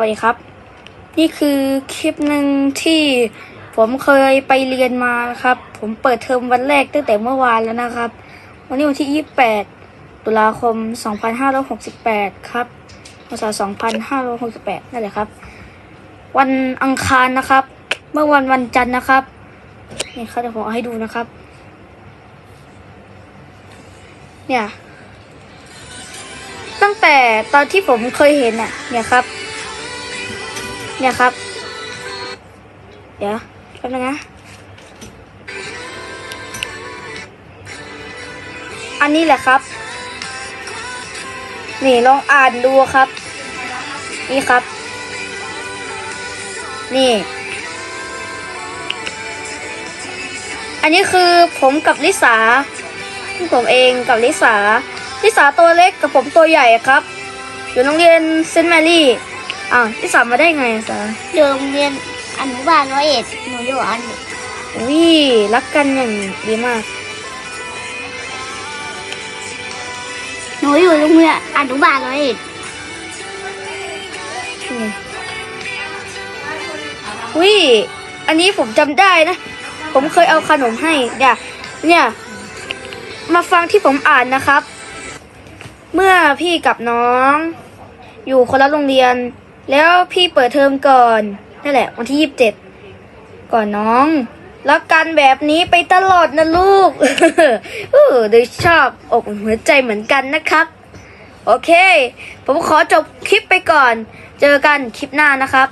วัสดีครับ นี่คือคลิปหนึ่งที่ผมเคยไปเรียนมาครับ ผมเปิดเทอมวันแรกตั้งแต่เมื่อวานแล้วนะครับ วันนี้วันที่ 28 ตุลาคม 2568 ครับพศ2568 นั่นแหละครับ วันอังคารนะครับ เมื่อวันวันจันทร์นะครับ นี่ครับเดี๋ยวผมเอาให้ดูนะครับ เนี่ย ตั้งแต่ตอนที่ผมเคยเห็นอะ เนี่ยครับ เนี่ยครับ เดี๋ยวแป๊บนึงนะ อันนี้แหละครับ นี่ลองอ่านดูครับ นี่ครับ นี่ อันนี้คือผมกับลิสาผมเองกับลิสาลิสาตัวเล็กกับผมตัวใหญ่ครับ อยู่โรงเรียนเซนต์แมรี่ อ้าวลิสามาได้ไงสาอยู่โรงเรียนอนุบาลร้อยเอ็ดหนูอยู่อนุวิรักกันอย่างดีมาก หนูอยู่โรงเรียนอนุบาลร้อยเอ็ดอืมวิอันนี้ผมจำได้นะ ผมเคยเอาขนมให้ เดี๋ยวเนี่ย มาฟังที่ผมอ่านนะครับ เมื่อพี่กับน้อง อยู่คนละโรงเรียน แล้วพี่เปิดเทอมก่อน นั่นแหละ วันที่ยี่สิบเจ็ดก่อนน้องรักกันแบบนี้ไปตลอดนะลูกเออโดยชอบอกหัวใจเหมือนกันนะครับ โอเค ผมขอจบคลิปไปก่อน เจอกันคลิปหน้านะครับ